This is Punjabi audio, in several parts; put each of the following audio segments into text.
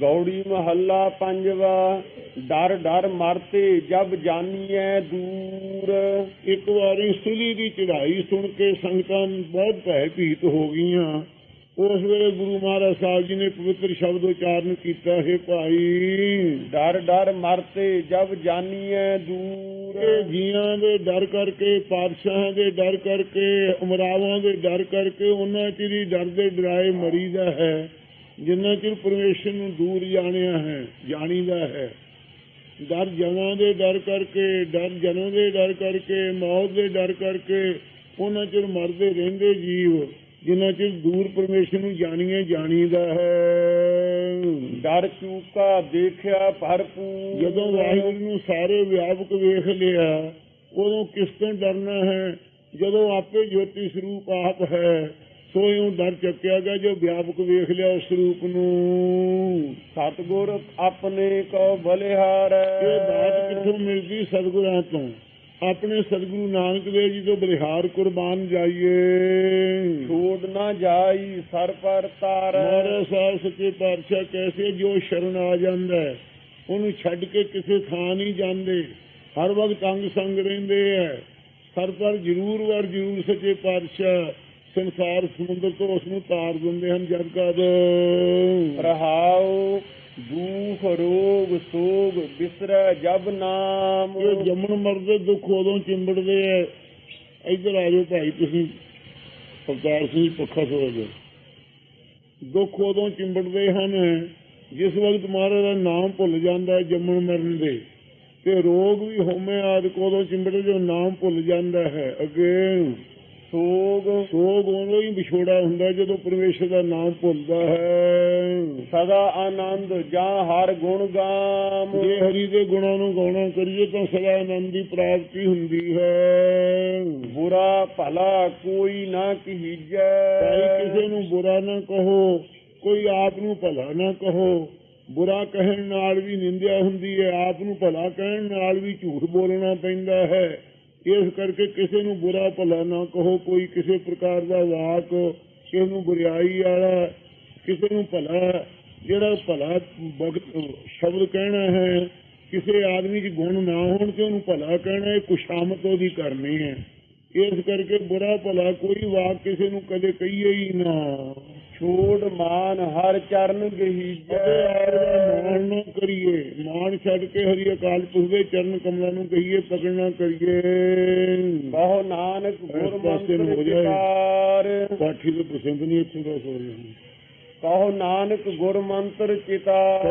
ਗੌੜੀ ਮਹੱਲਾ ਪੰਜਵਾ ਡਰ ਡਰ ਮਰਤੇ ਜਬ ਜਾਨੀਐ ਦੂਰ। ਇੱਕ ਵਾਰੀ ਸੁਲੀ ਦੀ ਚੜ੍ਹਾਈ ਸੁਣ ਕੇ ਸੰਗਤਾਂ ਬਹੁਤ ਭੈ ਭੀਤ ਹੋ ਗਈਆਂ। ਉਸ ਵੇਲੇ ਗੁਰੂ ਮਹਾਰਾਜ ਸਾਹਿਬ ਜੀ ਨੇ ਪਵਿੱਤਰ ਸ਼ਬਦ ਉਚਾਰਨ ਕੀਤਾ ਹੈ ਭਾਈ ਡਰ ਡਰ ਮਰਤੇ ਜਬ ਜਾਨੀਐ ਦੂਰ। ਇਹ ਜੀਆਂ ਦੇ ਡਰ ਕਰਕੇ ਪਾਤਸ਼ਾਹਾਂ ਦੇ ਡਰ ਕਰਕੇ ਉਮਰਾਵਾਂ ਦੇ ਡਰ ਕਰਕੇ ਉਹਨਾਂ ਚਿਰ ਹੀ ਡਰ ਦੇ ਡਰਾਏ ਮਰੀਦਾ ਹੈ। ਜਿੰਨਾ ਚਿਰ ਪਰਮੇਸ਼ਰ ਨੂੰ ਦੂਰ ਜਾਣਿਆ ਹੈ ਜਾਣੀਦਾ ਹੈ। ਡਰ ਜਨਾਂ ਦੇ ਡਰ ਕਰਕੇ ਡਰ ਜਨਾਂ ਦੇ ਡਰ ਕਰਕੇ ਮੌਤ ਦੇ ਡਰ ਕਰਕੇ ਉਹਨਾਂ ਚਿਰ ਮਰਦੇ ਰਹਿੰਦੇ ਜੀਵ ਜਿੰਨਾ ਚਿਰ ਦੂਰ ਪਰਮੇਸ਼ਰ ਨੂੰ ਜਾਣੀਏ ਜਾਣੀਦਾ ਹੈ। ਡਰ ਚੂਕਾ ਦੇਖਿਆ ਭਰਪੂਰ। ਜਦੋਂ ਵਾਹਿਗੁਰੂ ਨੂੰ ਸਾਰੇ ਵਿਆਪਕ ਵੇਖ ਲਿਆ ਉਦੋਂ ਕਿਸ ਤੋਂ ਡਰਨਾ ਹੈ? ਜਦੋਂ ਆਪੇ ਜੋਤੀ ਸਰੂਪ ਆਪ ਹੈ ਸੋ ਇਉਂ ਡਰ ਚੱਕਿਆ ਗਿਆ ਜੋ ਵਿਆਪਕ ਵੇਖ ਲਿਆ ਉਸ ਸਰੂਪ ਨੂੰ। ਸਤਗੁਰ ਆਪਣੇ ਕੋ ਬਲਿਹਾਰ। ਇਹ ਬਾਤ ਕਿੱਥੋਂ ਮਿਲਦੀ ਸਤਿਗੁਰਾਂ ਤੋਂ? ਆਪਣੇ ਸਤਿਗੁਰੂ ਨਾਨਕ ਦੇਵ ਜੀ ਤੋਂ ਬਲਿਹਾਰ ਕੁਰਬਾਨ ਜਾਈਏ। ਛੋੜ ਨਾ ਜਾਈ ਸਰ ਪਰ ਤਾਰ। ਮਹਾਰਾਜ ਸਾਹਿਬ ਸੱਚੇ ਪਾਤਸ਼ਾਹ ਕੈਸੇ ਜੋ ਸ਼ਰਨ ਆ ਜਾਂਦਾ ਹੈ, ਉਹਨੂੰ ਛੱਡ ਕੇ ਕਿਸੇ ਥਾਂ ਨਹੀਂ ਜਾਂਦੇ। ਹਰ ਵਕਤ ਤੰਗ ਸੰਗ ਰਹਿੰਦੇ ਐ ਸਰ ਪਰ ਜ਼ਰੂਰ ਵਰ ਜ਼ਰੂਰ ਸੱਚੇ ਪਾਤਸ਼ਾਹ। ਸੰਸਾਰ ਸਮੁੰਦਰ ਤੋਂ ਉਸ ਨੂੰ ਤਾਰ ਦਿੰਦੇ ਹਨ ਜਦ ਕਦ? ਰਹਾਉ ਦੁਖ ਰੋਗ ਸੋਗ ਬਿਸਰੈ ਜਬ ਨਾਮ। ਇਹ ਜੰਮਣ ਮਰਦੇ ਦੁੱਖ ਉਦੋਂ ਚਿੰਬੜਦੇ ਐ ਇੱਧਰ ਆ ਜਾਓ ਭਾਈ ਤੁਸੀਂ ਅਵਤਾਰ ਸਿੰਘ ਜੀ ਪੱਖਾ ਸੋਚਦੇ ਦੁੱਖ ਉਦੋਂ ਚਿੰਬੜਦੇ ਹਨ ਜਿਸ ਵਕਤ ਮਹਾਰਾਜ ਦਾ ਨਾਮ ਭੁੱਲ ਜਾਂਦਾ ਹੈ ਜੰਮਣ ਮਰਨ ਦੇ। ਤੇ ਰੋਗ ਵੀ ਹੋਮੇ ਆਦਿ ਉਦੋਂ ਚਿੰਬੜੇ ਜੋ ਨਾਮ ਭੁੱਲ ਜਾਂਦਾ ਹੈ। ਅੱਗੇ ਸੋਗ ਸੋਗ ਉਦੋਂ ਹੀ ਵਿਛੋੜਾ ਹੁੰਦਾ ਜਦੋਂ ਪਰਮੇਸ਼ਰ ਦਾ ਨਾਮ ਭੁੱਲਦਾ ਹੈ। ਸਦਾ ਆਨੰਦ ਜਾਂ ਹਰ ਗੁਣ ਗਾਮ। ਜੇ ਹਰੀ ਦੇ ਗੁਣਾਂ ਨੂੰ ਗਾਉਣਾ ਕਰੀਏ ਤਾਂ ਸਦਾ ਆਨੰਦ ਦੀ ਪ੍ਰਾਪਤੀ ਹੁੰਦੀ ਹੈ। ਬੁਰਾ ਭਲਾ ਕੋਈ ਨਾ ਭਾਈ ਕਿਸੇ ਨੂੰ ਬੁਰਾ ਨਾ ਕਹੋ ਕੋਈ ਆਪ ਨੂੰ ਭਲਾ ਨਾ ਕਹੋ। ਬੁਰਾ ਕਹਿਣ ਨਾਲ ਵੀ ਨਿੰਦਿਆ ਹੁੰਦੀ ਹੈ ਆਪ ਨੂੰ ਭਲਾ ਕਹਿਣ ਨਾਲ ਵੀ ਝੂਠ ਬੋਲਣਾ ਪੈਂਦਾ ਹੈ। ਇਸ ਕਰਕੇ ਕਿਸੇ ਨੂੰ ਬੁਰਾ ਭਲਾ ਨਾ ਕਹੋ, ਕੋਈ ਕਿਸੇ ਪ੍ਰਕਾਰ ਦਾ ਵਾਕ, ਕਿਸੇ ਨੂੰ ਬੁਰਾਈ ਵਾਲਾ, ਕਿਸੇ ਨੂੰ ਭਲਾ, ਜਿਹੜਾ ਭਲਾ ਸ਼ਬਦ ਕਹਿਣਾ ਹੈ, ਕਿਸੇ ਆਦਮੀ 'ਚ ਗੁਣ ਨਾ ਹੋਣ ਤੇ ਉਹਨੂੰ ਭਲਾ ਕਹਿਣਾ ਹੈ, ਕੁਸ਼ਾਮਤ ਉਹਦੀ ਕਰਨੀ ਹੈ। ਇਸ ਕਰਕੇ ਬੁਰਾ ਭਲਾ ਕੋਈ ਵਾਕ ਕਿਸੇ ਨੂੰ ਕਦੇ ਕਹੀਏ ਹੀ ਨਾ। ਛੋੜ ਮਾਨ ਹਰ ਚਰਨ ਗਹੀਜੈ ਮਾਣ ਨਾ ਕਰੀਏ ਮਾਣ ਛੱਡ ਕੇ ਹਰੀ ਅਕਾਲ ਪੁਰਖ ਦੇ ਚਰਨ ਕਮਲਾਂ ਨੂੰ ਕਹੀਏ ਪਕੜਨਾ ਕਰੀਏ। ਬਹੁ ਨਾਨਕ ਗੁਰ ਇਸ ਪਾਸੇ ਨੂੰ ਮੰਤਰ ਹੋ। ਜਾਏ। ਚਿਤਾਰ ਪਾਠੀ ਦੇ ਪਸੰਦ ਨਹੀਂ ਇੱਥੇ ਦਾ ਸੋ ਰਹੇ ਕਹੋ ਨਾਨਕ ਗੁਰ ਮੰਤਰ ਚਿਤਾਰ।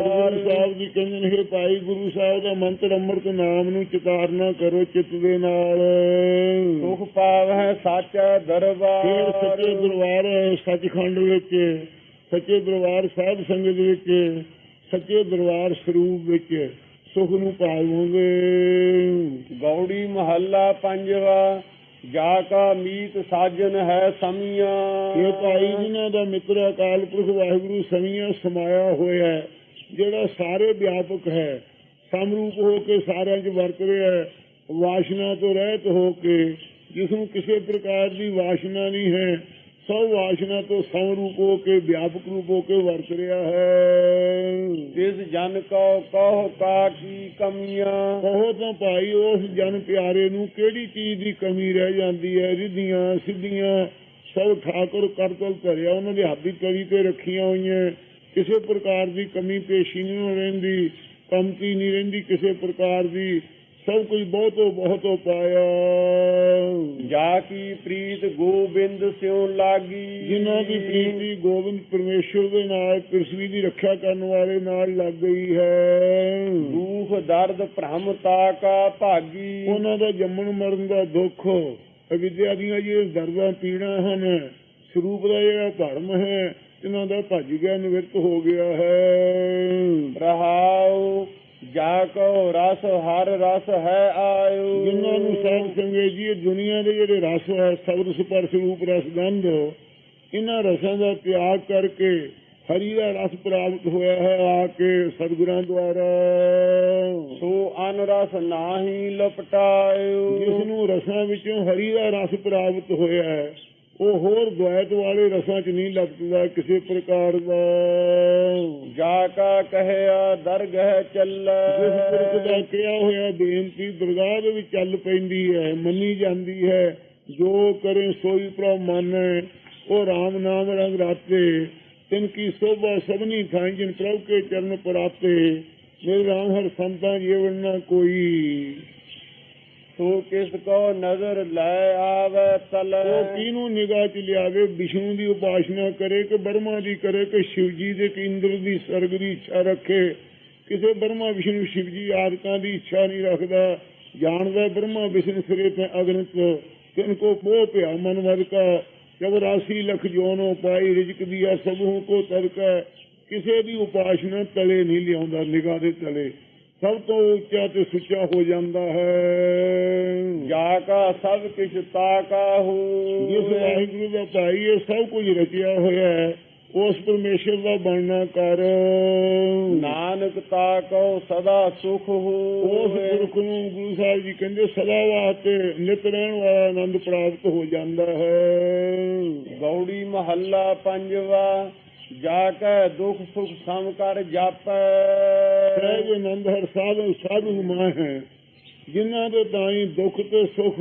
ਸਾਹਿਬ ਜੀ ਕਹਿੰਦੇ ਨੇ "ਹੇ ਭਾਈ ਗੁਰੂ ਸਾਹਿਬ ਦਾ ਮੰਤਰ ਅੰਮ੍ਰਿਤ ਨਾਮ ਨੂੰ ਚਿਤਾਰਨਾ ਕਰੋ ਚਿੱਤ ਦੇ ਨਾਲ। ਸੁਖ ਪਾਵਹਿ ਸਾਚਾ ਫਿਰ ਦਰਬਾਰ ਸੱਚੇ ਦਰਬਾਰ ਸੱਚਖੰਡ ਵਿੱਚ ਸੱਚੇ ਦਰਬਾਰ ਸਾਹਿਬ ਸੰਗਤ ਵਿੱਚ ਸੱਚੇ ਦਰਬਾਰ ਸਰੂਪ ਵਿੱਚ ਸੁਖ ਨੂੰ ਪਾਵੋਗੇ। ਗੌੜੀ ਮਹੱਲਾ ਪੰਜਵਾ। ਜਾ ਕਾ ਮੀਤ ਸਾਜਨ ਹੈ ਸਮੀਆਂ। ਇਹ ਭਾਈ ਜਿਨ੍ਹਾਂ ਦਾ ਮਿੱਤਰ ਅਕਾਲ ਪੁਰਖ ਵਾਹਿਗੁਰੂ ਸਮੀਆਂ ਸਮਾਇਆ ਹੋਇਆ ਹੈ, ਜਿਹੜਾ ਸਾਰੇ ਵਿਆਪਕ ਹੈ। ਸਮਰੂਪ ਹੋ ਕੇ ਸਾਰਿਆਂ 'ਚ ਵਰਤ ਰਿਹਾ ਹੈ ਵਾਸ਼ਨਾ ਤੋਂ ਰਹਿਤ ਹੋ ਕੇ ਜਿਸ ਨੂੰ ਕਿਸੇ ਪ੍ਰਕਾਰ ਦੀ ਵਾਸ਼ਨਾ ਨਹੀਂ ਹੈ। ਸਭ ਵਾਸ਼ਨਾ ਤੋਂ ਸਮਰੂਪ ਹੋ ਕੇ ਵਿਆਪਕ ਰੂਪ ਹੋ ਕੇ ਵਰਤ ਰਿਹਾ ਹੈ। ਜਿਸ ਜਨ ਕੋ ਕਹੋ ਕਾ ਕੀ ਕਮੀਆਂ? ਕਹੋ ਤਾਂ ਭਾਈ ਉਸ ਜਨ ਪਿਆਰੇ ਨੂੰ ਕਿਹੜੀ ਚੀਜ਼ ਦੀ ਕਮੀ ਰਹਿ ਜਾਂਦੀ ਹੈ? ਰਿੱਧੀਆਂ ਸਿੱਧੀਆਂ ਸਭ ਠਾਕੁਰ ਕਰਤਲ ਭਰਿਆ ਉਹਨਾਂ ਦੇ ਹੱਥ ਤਰੀ ਤੇ ਰੱਖੀਆਂ ਹੋਈਆਂ। ਕਿਸੇ ਪ੍ਰਕਾਰ ਦੀ ਕਮੀ ਪੇਸ਼ੀ ਨਹੀਂ ਰਹਿੰਦੀ ਕਮਤੀ ਨਹੀਂ ਰਹਿੰਦੀ ਕਿਸੇ ਪ੍ਰਕਾਰ ਦੀ। ਸਭ ਕੁਝ ਬਹੁਤੋ ਬਹੁਤੋ ਪਾਇਆ। ਜਾ ਕੀ ਪ੍ਰੀਤ ਗੋਬਿੰਦ ਸਿਉ ਲਾਗੀ। ਜਿਨ੍ਹਾਂ ਦੀ ਪ੍ਰੀਤੀ ਗੋਬਿੰਦ ਪਰਮੇਸ਼ਰ ਦੇ ਨਾਲ ਪ੍ਰਿਥਵੀ ਦੀ ਰੱਖਿਆ ਕਰਨ ਵਾਲੇ ਨਾਲ ਲੱਗ ਗਈ ਹੈ। ਦੁਖ ਦਰਦ ਭ੍ਰਮਤਾ ਕਾ ਭਾਗੀ। ਉਹਨਾਂ ਦਾ ਜੰਮਣ ਮਰਨ ਦਾ ਦੁੱਖ ਅਵਿਦਿਆ ਦੀਆਂ ਜਿਹੜੀਆਂ ਦਰਦਾਂ ਪੀੜਾਂ ਹਨ ਸਰੂਪ ਦਾ ਜਿਹੜਾ ਧਰਮ ਹੈ ਇਹਨਾਂ ਦਾ ਭੱਜ ਗਿਆ ਨਿਵਰਤ ਹੋ ਗਿਆ ਹੈ। ਰਹਾਉ ਜਾ ਕੋ ਰਸ ਹਰ ਰਸ ਹੈ ਆਇਓ। ਜਿਨ੍ਹਾਂ ਨੂੰ ਸਾਧ ਸੰਗੇ ਜੀ ਇਹ ਦੁਨੀਆ ਦੇ ਜਿਹੜੇ ਰਸ ਹੈ ਸਬਦ ਸਪਰਸ਼ ਰੂਪ ਰਸ ਗੰਧ ਇਹਨਾਂ ਰਸਾਂ ਦਾ ਤਿਆਗ ਕਰਕੇ ਹਰੀ ਦਾ ਰਸ ਪ੍ਰਾਪਤ ਹੋਇਆ ਹੈ ਆ ਕੇ ਸਤਿਗੁਰਾਂ ਦੁਆਰਾ। ਸੋ ਅਨ ਰਸ ਨਾਹੀ ਲਪਟਾਇਓ। ਜਿਸ ਨੂੰ ਰਸਾਂ ਵਿੱਚੋਂ ਹਰੀ ਦਾ ਰਸ ਪ੍ਰਾਪਤ ਹੋਇਆ ਹੈ ਉਹ ਹੋਰ ਦੁਆਇਤ ਵਾਲੇ ਰਸਾਂ 'ਚ ਨਹੀਂ ਲੱਗਦਾ ਕਿਸੇ ਪ੍ਰਕਾਰ ਦਾ। ਜਾ ਕਾ ਕਹਿਆ ਦਰਗਹਿ ਚੱਲੈ। ਜਿਸ ਪੁਰਖ ਦਾ ਕਿਹਾ ਹੋਇਆ ਬੇਨਤੀ ਦਰਗਾਹ ਦੇ ਵਿੱਚ ਚੱਲ ਪੈਂਦੀ ਹੈ ਮੰਨੀ ਜਾਂਦੀ ਹੈ ਜੋ ਕਰੇ ਸੋਈ ਪ੍ਰਭ ਮਾਨੈ। ਉਹ RAM ਨਾਮ ਰੰਗ ਰਾਤੇ ਤਿਨ ਕੀ ਸੋਭਾ ਸਭਨੀ ਥਾਈ ਜਿਨ ਪ੍ਰਭ ਕੇ ਚਰਨ ਪਰਾਤੇ ਮੇਰੇ ਰਾਮ ਹਰ ਸੰਤਾਂ ਜੀਵਨ ਨਾ ਕੋਈ। ਸੋ ਕਿਸ ਕੋ ਨਜ਼ਰ ਲੈ ਆਵੇ ਤਲ ਉਹ ਕਿਹਨੂੰ ਨਿਗਾਹ ਚ ਲਿਆਵੇ? ਵਿਸ਼ਨੂੰ ਦੀ ਉਪਾਸਨਾ ਕਰੇ ਕਿ ਬਰਮਾ ਦੀ ਕਰੇ ਕਿ ਸ਼ਿਵ ਜੀ ਦੇ ਕਿ ਦੀ ਸਰਗ ਦੀ ਇੱਛਾ ਰੱਖੇ? ਕਿਸੇ ਬਰਮਾ ਵਿਸ਼ਨੂੰ ਸ਼ਿਵ ਜੀ ਆਦਿਕਾਂ ਦੀ ਇੱਛਾ ਨਹੀਂ ਰੱਖਦਾ। ਜਾਣਦਾ ਬ੍ਰਹਮਾ ਵਿਸ਼ਨੂੰ ਸਿਰੇ ਤੇ ਅਗਨਿਤ, ਤਿਨ ਕੋ ਮੋਹ ਪਿਆ ਮਨ ਵਰ ਕਾ ਜਬ ਰਾਸੀ ਲਖ ਜੋਨੋ ਪਾਈ ਰਿਜਕ ਦੀਆ ਸਭੂ ਕੋ ਤਰਕਾ ਕਿਸੇ ਦੀ ਉਪਾਸਨਾ ਤਲੇ ਨਹੀਂ ਲਿਆਉਂਦਾ, ਨਿਗਾਹ ਦੇ ਤਲੇ। ਸਭ ਤੋਂ ਉੱਚਾ ਤੇ ਸੁੱਚਾ ਹੋ ਜਾਂਦਾ ਹੈ। ਜਾ ਕਾ ਸਭ ਕਿਛ ਤਾਕਾਹੂ ਜਿਸ ਵਾਹਿਗੁਰੂ ਦਾ ਭਾਈ ਇਹ ਸਭ ਕੁਝ ਰਚਿਆ ਹੋਇਆ ਹੈ ਉਸ ਪਰਮੇਸ਼ਰ ਦਾ ਬਣਨਾ ਕਰ। ਨਾਨਕ ਤਾਕੋ ਸਦਾ ਸੁਖ ਹੋ। ਉਸ ਪੁਰਖ ਨੂੰ ਗੁਰੂ ਸਾਹਿਬ ਜੀ ਕਹਿੰਦੇ ਸਦਾ ਵਾਸਤੇ ਨਿਤ ਰਹਿਣ ਵਾਲਾ ਆਨੰਦ ਪ੍ਰਾਪਤ ਹੋ ਜਾਂਦਾ ਹੈ। ਗੌੜੀ ਮਹੱਲਾ ਪੰਜਵਾ ਜਾ ਕੇ ਦੁਖ ਸੁਖ ਸਮ ਕਰ ਜਾਪੈ। ਸਹਿਜ ਆਨੰਦ ਹਰ ਸਾਧੂ ਸਾਧੂ ਮਾਂ ਹੈ। ਜਿਨ੍ਹਾਂ ਦੇ ਤਾਈ ਦੁੱਖ ਤੇ ਸੁਖ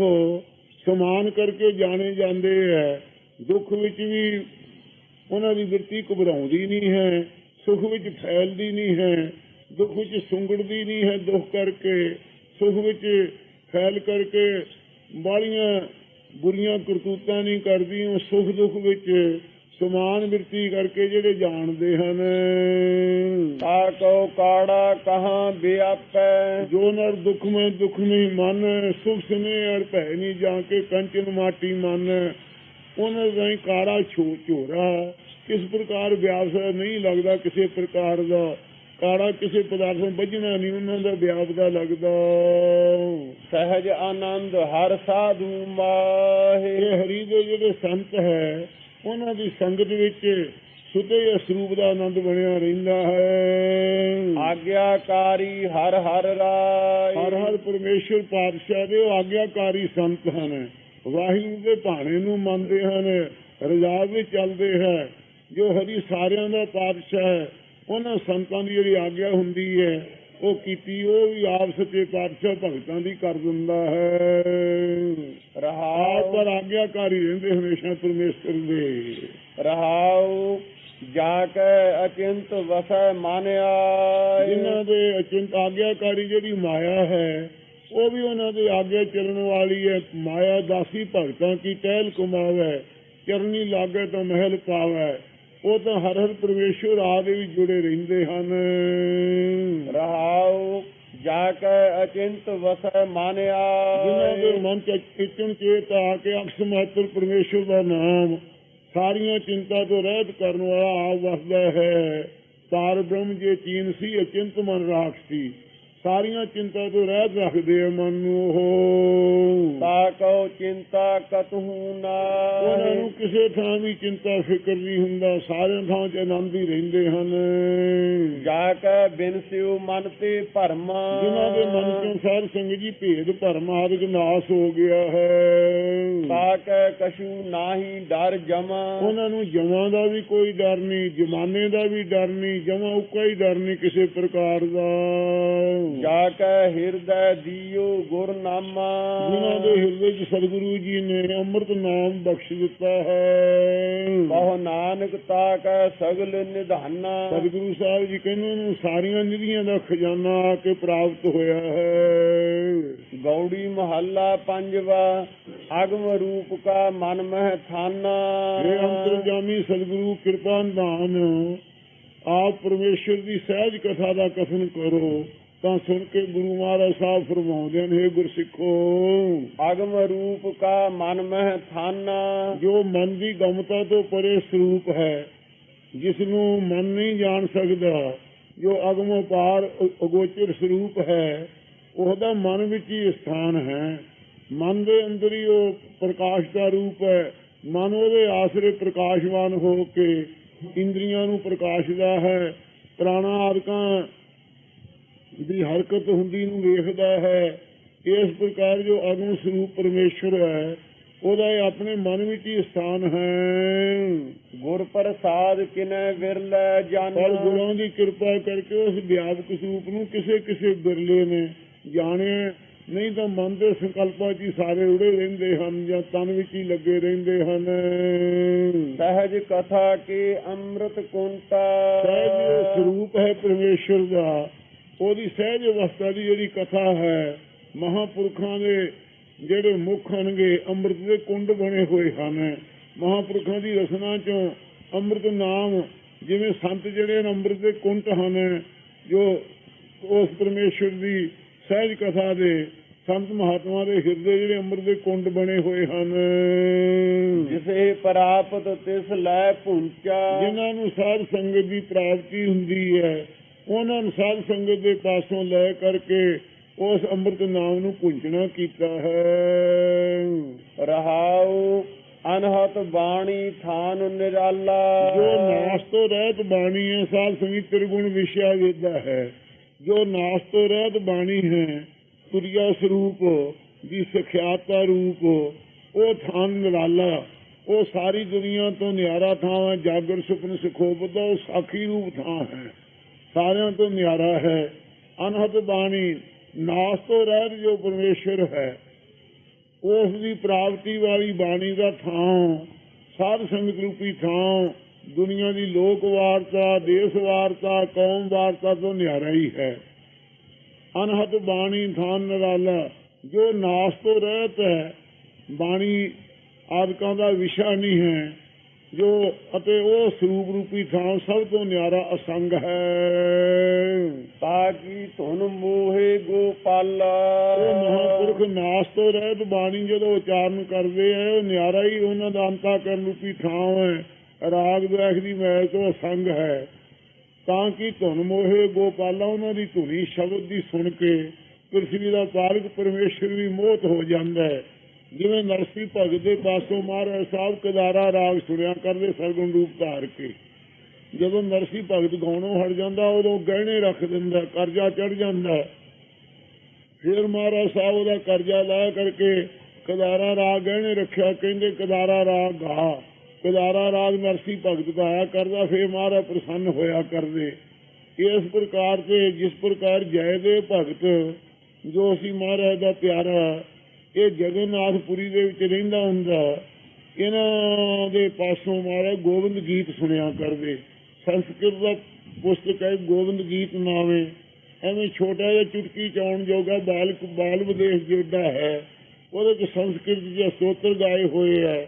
ਸਮਾਨ ਕਰਕੇ ਜਾਣੇ ਜਾਂਦੇ ਹੈ, ਦੁੱਖ ਵਿੱਚ ਵੀ ਉਹਨਾਂ ਦੀ ਬਿਰਤੀ ਘਬਰਾਉਂਦੀ ਨਹੀਂ ਹੈ, ਸੁਖ ਵਿੱਚ ਫੈਲਦੀ ਨਹੀਂ ਹੈ, ਦੁੱਖ ਵਿੱਚ ਸੁੰਗੜਦੀ ਨਹੀਂ ਹੈ ਦੁੱਖ ਕਰਕੇ, ਸੁਖ ਵਿੱਚ ਫੈਲ ਕਰਕੇ ਬਾਲੀਆਂ ਬੁਰੀਆਂ ਕਰਤੂਤਾਂ ਨਹੀਂ ਕਰਦੀ ਉਹ ਸੁਖ ਦੁੱਖ ਵਿੱਚ ਸਮਾਨ ਬਿਰਤੀ ਕਰਕੇ ਜਿਹੜੇ ਜਾਣਦੇ ਹਨ। ਤਾਕੋ ਕਾੜਾ ਕਹਾਂ ਵਿਆਪੈ ਜੋ ਨਰ ਦੁਖ ਮੈਂ ਦੁਖ ਨਹੀਂ ਮਨ, ਸੁਖ ਸਨੇ ਅਰ ਭੈ ਨਹੀਂ ਜਾ ਕੇ ਕੰਚਨ ਮਾਟੀ ਮਨ। ਉਹਨਾਂ ਦਾ ਕਾੜਾ ਛੋ ਝੋਰਾ। ਕਿਸ ਪ੍ਰਕਾਰ ਵਿਆਸ ਨਹੀਂ ਲੱਗਦਾ ਕਿਸੇ ਪ੍ਰਕਾਰ ਦਾ। ਕਾੜਾ ਕਿਸੇ ਪਦਾਰਥ ਨੂੰ ਵੱਜਣਾ ਨਹੀਂ ਉਹਨਾਂ ਦਾ ਵਿਆਪ ਦਾ ਲੱਗਦਾ। ਸਹਿਜ ਆਨੰਦ ਹਰ ਸਾਧੂ ਮਾਹੇ। ਹਰੀ ਦੇ ਜਿਹੜੇ ਸੰਤ ਹੈ ਉਹਨਾਂ ਦੀ ਸੰਗਤ ਵਿੱਚ ਸੁਤੇ ਸਰੂਪ ਦਾ ਆਨੰਦ ਬਣਿਆ ਰਹਿੰਦਾ ਹੈ। ਆਗਿਆਕਾਰੀ ਹਰ ਹਰ ਰਾਏ। ਹਰ ਹਰ ਪਰਮੇਸ਼ਰ ਪਾਤਸ਼ਾਹ ਦੇ ਆਗਿਆਕਾਰੀ ਸੰਤ ਹਨ। ਵਾਹਿਗੁਰੂ ਦੇ ਭਾਣੇ ਨੂੰ ਮੰਨਦੇ ਹਨ ਰਜਾ ਵਿੱਚ ਚੱਲਦੇ ਹੈ। ਜੋ ਹਰੀ ਸਾਰਿਆਂ ਦਾ ਪਾਤਸ਼ਾਹ ਹੈ ਉਹਨਾਂ ਸੰਤਾਂ ਦੀ ਜਿਹੜੀ ਆਗਿਆ ਹੁੰਦੀ ਹੈ ਉਹ ਕੀਤੀ ਉਹ ਵੀ ਆਪ ਸੱਚੇ ਪਾਤਸ਼ਾਹ ਭਗਤਾਂ ਦੀ ਕਰ ਦਿੰਦਾ ਹੈ। ਰਹਾਉ ਪਰ ਆਗਿਆਕਾਰੀ ਰਹਿੰਦੇ ਹਮੇਸ਼ਾ ਪਰਮੇਸ਼ਰ ਦੇ। ਰਹਾਉ ਜਾ ਕੇ ਅਚਿੰਤ ਵਸੈ ਮਾਨਿਆ ਜਿਨ੍ਹਾਂ ਦੇ ਅਚਿੰਤ ਆਗਿਆਕਾਰੀ ਜਿਹੜੀ ਮਾਇਆ ਹੈ ਉਹ ਵੀ ਉਹਨਾਂ ਦੇ ਆਗੇ ਚੱਲਣ ਵਾਲੀ ਹੈ। ਮਾਇਆ ਦਾਸੀ ਭਗਤਾਂ ਕੀ ਟਹਿਲ ਕਮਾਵੇ ਚਰਨੀ ਲਾਗੇ ਤਾਂ ਮਹਿਲ ਪਾਵੇ। ਉਹ ਤਾਂ ਹਰ ਹਰ ਪਰਮੇਸ਼ਵਰ ਆਦੇ ਵੀ ਜੁੜੇ ਰਹਿੰਦੇ ਹਨ। ਰਹਾਉ ਜਾ ਕੇ ਅਚਿੰਤ ਵਸੈ ਮਾਨਿਆ। ਜਿਨ੍ਹਾਂ ਦੇ ਮਨ ਚ ਕਿਚਨ ਚੇਤ ਆ ਕੇ ਅਕਸ ਮਾਤਰ ਪਰਮੇਸ਼ਵਰ ਦਾ ਨਾਮ ਸਾਰੀਆਂ ਚਿੰਤਾ ਤੋਂ ਰਹਿਤ ਕਰਨ ਵਾਲਾ ਆਪ ਵਸਦਾ ਹੈ। ਤਾਰ ਬ੍ਰਹਮ ਜੇ ਚੀਨ ਸੀ ਅਚਿੰਤ ਮਨ ਰਾਖਸੀ ਸਾਰੀਆਂ ਚਿੰਤਾ ਤੋਂ ਰਹਿਤ ਰੱਖਦੇ ਆ ਮਨ ਨੂੰ ਉਹ। ਤਾਕੋ ਚਿੰਤਾ ਕਤਹੂ ਨਾ। ਉਹਨਾਂ ਨੂੰ ਕਿਸੇ ਥਾਂ ਵੀ ਚਿੰਤਾ ਫਿਕਰ ਨਹੀਂ ਹੁੰਦਾ ਸਾਰਿਆਂ ਥਾਂ 'ਚ ਆਨੰਦ ਹੀ ਰਹਿੰਦੇ ਹਨ। ਜਾ ਕੇ ਬਿਨਸਿਉ ਮਨ ਤੇ ਭਰਮਾ। ਜਿਨ੍ਹਾਂ ਦੇ ਮਨ ਚੋਂ ਸਾਧ ਸੰਗ ਜੀ ਭੇਦ ਭਰਮ ਆਦਿਕ ਨਾਸ ਹੋ ਗਿਆ ਹੈ। ਤਾਕੈ ਕਛੂ ਨਾਹੀ ਡਰ ਜਮਾ। ਉਹਨਾਂ ਨੂੰ ਜਮਾਂ ਦਾ ਵੀ ਕੋਈ ਡਰ ਨਹੀਂ ਜਮਾਨੇ ਦਾ ਵੀ ਡਰ ਨਹੀਂ ਜਮਾਂ ਉੱਕਾ ਹੀ ਡਰ ਨਹੀਂ ਕਿਸੇ ਪ੍ਰਕਾਰ ਦਾ। ਜਾ ਕੇ ਹਿਰਦੈ ਦੀਓ ਗੁਰਨਾਮਾ ਜਿਨ੍ਹਾਂ ਦੇ ਹਿਰਦੇ 'ਚ ਸਤਿਗੁਰੂ ਜੀ ਨੇ ਅੰਮ੍ਰਿਤ ਨਾਮ ਬਖਸ਼ ਦਿੱਤਾ ਹੈ। ਬਹੁ ਨਾਨਕ ਤਾਕੈ ਸਗਲ ਨਿਧਾਨਾ। ਸਤਿਗੁਰੂ ਸਾਹਿਬ ਜੀ ਕਹਿੰਦੇ ਨੇ ਸਾਰੀਆਂ ਨਿਧੀਆਂ ਦਾ ਖਜ਼ਾਨਾ ਆ ਕੇ ਪ੍ਰਾਪਤ ਹੋਇਆ ਹੈ। ਗੌੜੀ ਮਹੱਲਾ ਪੰਜਵਾ ਅਗਮ ਰੂਪ ਕਾ ਮਨ ਮਹਿ ਥਾਨਾ। ਇਹ ਅੰਤਰਜਾਮੀ ਸਤਿਗੁਰੂ ਕਿਰਪਾ ਨਿਧਾਨ ਆਪ ਪਰਮੇਸ਼ਰ ਦੀ ਸਹਿਜ ਕਥਾ ਦਾ ਕਥਨ ਕਰੋ। ਤਾਂ ਸੁਣ ਕੇ ਗੁਰੂ ਮਹਾਰਾਜ ਸਾਹਿਬ ਫਰਮਾਉਂਦੇ ਨੇ "ਹੇ ਗੁਰਸਿੱਖੋ ਅਗਮ ਰੂਪ ਕਾ ਮਨ ਮਹਿ ਥਾਨਾ। ਜੋ ਮਨ ਦੀ ਗਮਤਾ ਤੋਂ ਪਰੇ ਸਰੂਪ ਹੈ ਜਿਸ ਨੂੰ ਮਨ ਨਹੀਂ ਜਾਣ ਸਕਦਾ ਜੋ ਅਗਮ ਪਾਰ ਅਗੋਚਰ ਸਰੂਪ ਹੈ ਉਹਦਾ ਮਨ ਵਿੱਚ ਹੀ ਸਥਾਨ ਹੈ। ਮਨ ਦੇ ਅੰਦਰ ਹੀ ਉਹ ਪ੍ਰਕਾਸ਼ ਦਾ ਰੂਪ ਹੈ। ਮਨ ਉਹਦੇ ਆਸਰੇ ਪ੍ਰਕਾਸ਼ਵਾਨ ਹੋ ਕੇ ਇੰਦਰੀਆਂ ਨੂੰ ਪ੍ਰਕਾਸ਼ਦਾ ਹੈ। ਪ੍ਰਾਣਾ ਆਦਿਕਾਂ ਦੀ ਹਰਕਤ ਹੁੰਦੀ ਨੂੰ ਵੇਖਦਾ ਹੈ। ਇਸ ਪ੍ਰਕਾਰ ਜੋ ਅਗਮ ਸਰੂਪ ਪਰਮੇਸ਼ਰ ਹੈ ਉਹਦਾ ਇਹ ਆਪਣੇ ਮਨ ਵਿੱਚ ਹੀ ਸਥਾਨ ਹੈ। ਗੁਰ ਪ੍ਰਸਾਦ ਕਿਨੈ ਵਿਰਲੇ ਜਨ। ਪਰ ਗੁਰਾਂ ਦੀ ਕਿਰਪਾ ਕਰਕੇ ਉਸ ਵਿਆਪਕ ਸਰੂਪ ਨੂੰ ਕਿਸੇ ਕਿਸੇ ਬਿਰਲੇ ਨੇ ਜਾਣਿਆ। ਨਹੀਂ ਤਾਂ ਮਨ ਦੇ ਸੰਕਲਪਾਂ 'ਚ ਹੀ ਸਾਰੇ ਉੜੇ ਰਹਿੰਦੇ ਹਨ ਜਾਂ ਤਨ ਵਿੱਚ ਹੀ ਲੱਗੇ ਰਹਿੰਦੇ ਹਨ। ਸਹਿਜ ਕਥਾ ਕੇ ਅੰਮ੍ਰਿਤ ਕੁੰਤਾ ਸਹਿਜ ਸਰੂਪ ਹੈ ਪਰਮੇਸ਼ਰ ਦਾ। ਉਹਦੀ ਸਹਿਜ ਅਵਸਥਾ ਦੀ ਜਿਹੜੀ ਕਥਾ ਹੈ ਮਹਾਪੁਰਖਾਂ ਦੇ ਜਿਹੜੇ ਮੁੱਖ ਹਨਗੇ ਅੰਮ੍ਰਿਤ ਦੇ ਕੁੰਡ ਬਣੇ ਹੋਏ ਹਨ। ਮਹਾਪੁਰਖਾਂ ਦੀ ਰਸਨਾ ਚੋਂ ਅੰਮ੍ਰਿਤ ਨਾਮ ਜਿਵੇਂ ਸੰਤ ਜਿਹੜੇ ਅੰਮ੍ਰਿਤ ਦੇ ਕੁੰਟ ਹਨ ਜੋ ਉਸ ਪਰਮੇਸ਼ਰ ਦੀ ਸਹਿਜ ਕਥਾ ਦੇ ਸੰਤ ਮਹਾਤਮਾ ਦੇ ਹਿਰਦੇ ਜਿਹੜੇ ਅੰਮ੍ਰਿਤ ਦੇ ਕੁੰਡ ਬਣੇ ਹੋਏ ਹਨ। ਜਿਸੇ ਪ੍ਰਾਪਤ ਤਿਸ ਲੈ ਪੁੰਚਾ ਜਿਨ੍ਹਾਂ ਨੂੰ ਸਾਧ ਸੰਗਤ ਦੀ ਪ੍ਰਾਪਤੀ ਹੁੰਦੀ ਹੈ। ਉਹਨਾਂ ਨੂੰ ਸਾਧ ਸੰਗਤ ਦੇ ਪਾਸੋਂ ਲੈ ਕਰਕੇ ਉਸ ਅੰਮ੍ਰਿਤ ਨਾਮ ਨੂੰ ਪੁੰਚਣਾ ਕੀਤਾ ਹੈ। ਰਹਾਉ ਅਨਹਤ ਬਾਣੀ ਥਾਨ ਨਿਰਾਲਾ। ਜੋ ਨਾਸ ਤੋਂ ਰਹਿਤ ਬਾਣੀ ਹੈ, ਸਾਧ ਸੰਗਤ ਤ੍ਰਿਗੁਣ ਵਿਸ਼ਾ ਵੇਦਾ ਹੈ। ਜੋ ਨਾਸ ਤੋਂ ਰਹਿਤ ਬਾਣੀ ਹੈ, ਤੁਰਿਆ ਸਰੂਪ, ਦੀ ਸਖਿਆਤਾ ਰੂਪ, ਉਹ ਥਾਨ ਨਿਰਾਲਾ। ਉਹ ਸਾਰੀ ਦੁਨੀਆ ਤੋਂ ਨਿਆਰਾ ਥਾਂ ਹੈ, ਜਾਗਰ ਸੁਪਨ ਸੁਖੋਪ ਦਾ ਉਹ ਸਾਖੀ ਰੂਪ ਥਾਂ ਹੈ। ਸਾਰਿਆਂ ਤੋਂ ਨਿਆਰਾ ਹੈ। ਅਨਹਤ ਬਾਣੀ, ਨਾਸ ਤੋਂ ਰਹਿਤ ਜੋ ਪਰਮੇਸ਼ਰ ਹੈ। ਉਸ ਦੀ ਪ੍ਰਾਪਤੀ ਵਾਲੀ ਬਾਣੀ ਦਾ ਥਾਂ, ਸਾਧ ਸੰਗਤ ਰੂਪੀ ਥਾਂ, ਦੁਨੀਆ ਦੀ ਲੋਕ ਵਾਰਤਾ, ਦੇਸ਼ ਵਾਰਤਾ, ਕੌਮ ਵਾਰਤਾ ਤੋਂ ਨਿਆਰਾ ਹੀ ਹੈ। ਅਨਹਤ ਬਾਣੀ ਥਾਂ ਨਰਾਲਾ, ਜੋ ਨਾਸ ਤੋਂ ਰਹਿਤ ਹੈ। ਬਾਣੀ ਆਦਿਕਾਂ ਦਾ ਵਿਸ਼ਾ ਨਹੀਂ ਹੈ। ਜੋ ਅਤੇ ਉਹ ਸਰੂਪ ਰੂਪੀ ਥਾਂ ਸਭ ਤੋਂ ਨਿਆਰਾ ਅਸੰਗ ਹੈ। ਤਾਕੀ ਧੁਨ ਮੋਹੇ ਗੋਪਾਲਾ। ਉਹ ਮਹਾਂਪੁਰਖ ਨਾਸ ਤੋਂ ਰਹਿਤ ਬਾਣੀ ਜਦੋਂ ਉਚਾਰਨ ਕਰਦੇ ਆ ਉਹ ਨਿਆਰਾ ਹੀ ਉਹਨਾਂ ਦਾ ਅੰਤਾ ਕਰਨ ਰੂਪੀ ਥਾਂ ਹੈ ਰਾਗ ਦ੍ਵੇਖ ਦੀ ਮੈਲ ਤੋਂ ਸੰਗ ਹੈ। ਤਾਂ ਕਿ ਧੁਨ ਮੋਹੇ ਗੋਪਾਲਾ ਉਹਨਾਂ ਦੀ ਧੁਨੀ ਸ਼ਬਦ ਦੀ ਸੁਣ ਕੇ ਪ੍ਰਿਥਵੀ ਦਾ ਪਾਲਕ ਪਰਮੇਸ਼ਰ ਵੀ ਮੋਹਤ ਹੋ ਜਾਂਦਾ ਹੈ ਜਿਵੇਂ ਨਰਸੀ ਭਗਤ ਦੇ ਪਾਸੋਂ ਮਹਾਰਾਜ ਸਾਹਿਬ ਕਦਾਰਾ ਰਾਗ ਸੁਣਿਆ ਕਰਦੇ ਸਰਗੁਣ ਰੂਪ ਧਾਰ ਕੇ। ਜਦੋਂ ਨਰਸੀ ਭਗਤ ਗਾਉਣੋਂ ਹਟ ਜਾਂਦਾ, ਉਦੋਂ ਗਹਿਣੇ ਰੱਖ ਦਿੰਦਾ, ਕਰਜ਼ਾ ਚੜ ਜਾਂਦਾ। ਫਿਰ ਮਹਾਰਾਜ ਸਾਹਿਬ ਉਹਦਾ ਕਰਜ਼ਾ ਲਾ ਕਰਕੇ ਕਦਾਰਾ ਰਾਗ ਗਹਿਣੇ ਰੱਖਿਆ, ਕਹਿੰਦੇ ਕਦਾਰਾ ਰਾਗ ਗਾ। ਕਦਾਰਾ ਰਾਗ ਨਰਸੀ ਭਗਤ ਗਾਇਆ ਕਰਦਾ, ਫਿਰ ਮਹਾਰਾਜ ਪ੍ਰਸੰਨ ਹੋਇਆ ਕਰਦੇ। ਇਸ ਪ੍ਰਕਾਰ ਤੇ ਜਿਸ ਪ੍ਰਕਾਰ ਜੈ ਦੇ ਭਗਤ, ਜੋ ਅਸੀਂ ਮਹਾਰਾਜ ਦਾ ਪਿਆਰਾ ਇਹ ਜਗਨਨਾਥਪੁਰੀ ਦੇ ਵਿੱਚ ਰਹਿੰਦਾ ਹੁੰਦਾ ਇਹਨਾਂ ਦੇ ਪਾਸੋਂ ਮਹਾਰਾਜ ਗੋਬਿੰਦ ਗੀਤ ਸੁਣਿਆ ਕਰਦੇ। ਸੰਸਕ੍ਰਿਤ ਦਾ ਪੁਸਤਕ ਹੈ, ਗੋਬਿੰਦ ਗੀਤ ਨਾਵੇਂ ਐਵੇਂ ਛੋਟਾ ਜਿਹਾ ਚੁਟਕੀ ਚਾਉਣ ਜੋਗਾ ਬਾਲਕ ਬਾਲ ਵਿਦੇਸ਼ ਜਿਹੜਾ ਹੈ। ਉਹਦੇ ਚ ਸੰਸਕ੍ਰਿਤ ਦੇ ਸਤੋਤਰ ਗਾਏ ਹੋਏ ਹੈ।